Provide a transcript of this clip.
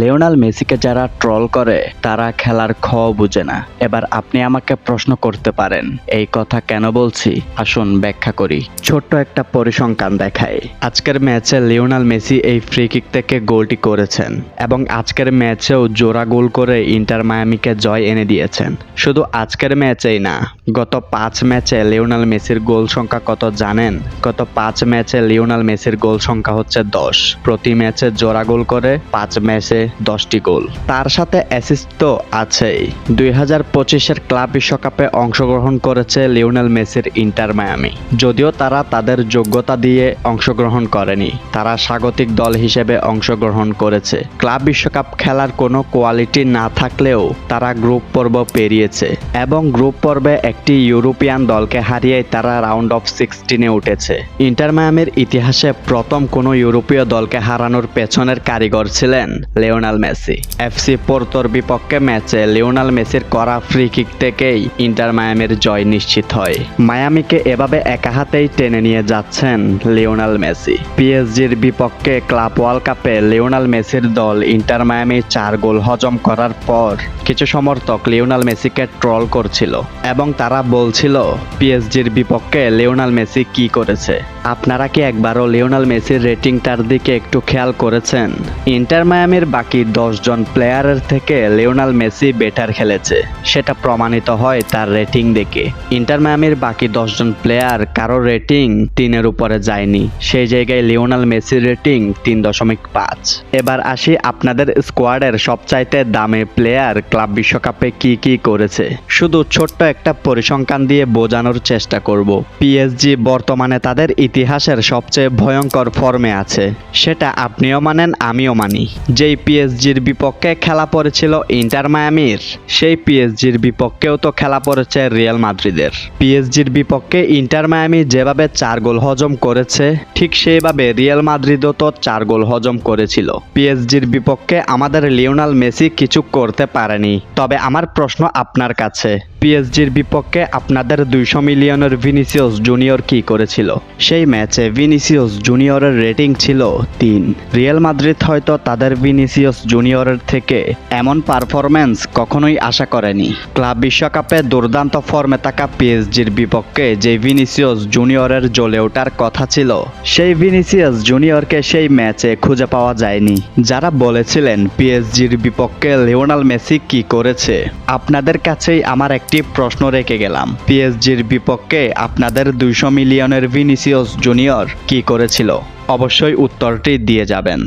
Lionel মেসিকে যারা troll করে, তারা খেলার খ বুঝে না। এবার আপনি আমাকে প্রশ্ন করতে পারেন। এই কথা কেন বলছি? আসুন ব্যাখ্যা করি। ছোট্ট একটা পরিসংখ্যান দেখায় আজকের ম্যাচে লিওনাল মেসি এই ফ্রি কিক থেকে গোলটি করেছেন এবং আজকের ম্যাচেও জোড়া গোল করে ইন্টার মায়ামিকে জয় এনে দিয়েছেন। শুধু আজকের ম্যাচেই না গত পাঁচ ম্যাচে লিওনাল মেসির গোল সংখ্যা কত জানেন? গত পাঁচ ম্যাচে লিওনাল মেসির গোল সংখ্যা হচ্ছে দশ। প্রতি ম্যাচে জোড়া গোল করে পাঁচ ম্যাচে দশটি গোল। তার সাথে অ্যাসিস্ট তো আছেই। দুই হাজার পঁচিশের ক্লাব বিশ্বকাপে অংশগ্রহণ করেছে লিওনেল মেসির ইন্টার মায়ামি। যদিও তারা তাদের যোগ্যতা দিয়ে অংশগ্রহণ করেনি, তারা স্বাগতিক দল হিসেবে অংশগ্রহণ করেছে। ক্লাব বিশ্বকাপ খেলার কোনো কোয়ালিটি না থাকলেও তারা গ্রুপ পর্ব পেরিয়েছে এবং গ্রুপ পর্বে একটি ইউরোপিয়ান দলকে হারিয়ে তারা রাউন্ড অফ সিক্সটিনে উঠেছে। ইন্টার মায়ামির ইতিহাসে প্রথম কোনো ইউরোপীয় দলকে হারানোর পেছনের কারিগর ছিলেন লিওনাল মেসি। এফসি পোর্তোর বিপক্ষে ম্যাচে লিওনাল মেসির করা ফ্রি কিক থেকেই ইন্টার মায়ামের জয় নিশ্চিত হয়। মায়ামিকে এভাবে একা হাতেই টেনে নিয়ে যাচ্ছেন লিওনাল মেসি। পিএসজির বিপক্ষে ক্লাব ওয়ার্ল্ড কাপে লিওনাল মেসির দল ইন্টার মায়ামি চার গোল হজম করার পর কিছু সমর্থক লিওনাল মেসিকে ট্রল করছিল এবং তারা বলছিল, পিএসজির বিপক্ষে লিওনাল মেসি কি করেছে? আপনারা কি একবারও লিওনাল মেসির রেটিংটার দিকে একটু খেয়াল করেছেন? ইন্টার মায়ামির বাকি দশজন প্লেয়ারের থেকে লিওনাল মেসি বেটার খেলেছে। সেটা প্রমাণিত হয় তার রেটিং দেখে। ইন্টার মায়ামির বাকি দশজন প্লেয়ার কারও রেটিং তিনের উপরে যায়নি। সেই জায়গায় লিওনাল মেসির রেটিং তিন দশমিক পাঁচ। এবার আসি আপনাদের স্কোয়াডের সবচাইতে দামে প্লেয়ার ক্লাব বিশ্বকাপে কি কি করেছে। শুধু ছোট্ট একটা পরিসংখ্যান দিয়ে বোঝানোর চেষ্টা করব। পিএসজি বর্তমানে তাদের ইতিহাসের সবচেয়ে ভয়ঙ্কর ফর্মে আছে। সেটা আপনিও মানেন, আমিও মানি। যেই পিএসজির বিপক্ষে খেলা পড়েছিল ইন্টার মায়ামির, সেই পিএসজির বিপক্ষেও তো খেলা পড়েছে রিয়াল মাদ্রিদের। পিএসজির বিপক্ষে ইন্টার মায়ামি যেভাবে চার গোল হজম করেছে, ঠিক সেইভাবে রিয়াল মাদ্রিদও তো চার গোল হজম করেছিল। পিএসজির বিপক্ষে আমাদের লিওনাল মেসি কিছু করতে পারেনি। তবে আমার প্রশ্ন আপনার কাছে পিএসজির বিপক্ষে আপনাদের দুইশো মিলিয়নের ভিনিসিয়াস জুনিয়র কি করেছিল? সেই ম্যাচে ভিনিসিয়াস জুনিয়রের রেটিং ছিল তিন। রিয়াল মাদ্রিদ হয়তো তাদের ভিনিসিয়াস জুনিয়রের থেকে এমন পারফরম্যান্স কখনোই আশা করেনি। ক্লাব বিশ্বকাপে দুর্দান্ত ফর্মে থাকা পিএসজির বিপক্ষে যে ভিনিসিয়াস জুনিয়রের জ্বলে ওঠার কথা ছিল, সেই ভিনিসিয়াস জুনিয়রকে সেই ম্যাচে খুঁজে পাওয়া যায়নি। যারা বলেছিলেন পিএসজির বিপক্ষে লিওনাল মেসি কি করেছে, আপনাদের কাছেই আমার একটি প্রশ্ন রেখে গেলাম। পিএসজির বিপক্ষে আপনাদের দুইশো মিলিয়নের ভিনিসিয়াস জুনিয়র কি করেছিল? অবশ্যই উত্তরটি দিয়ে যাবেন।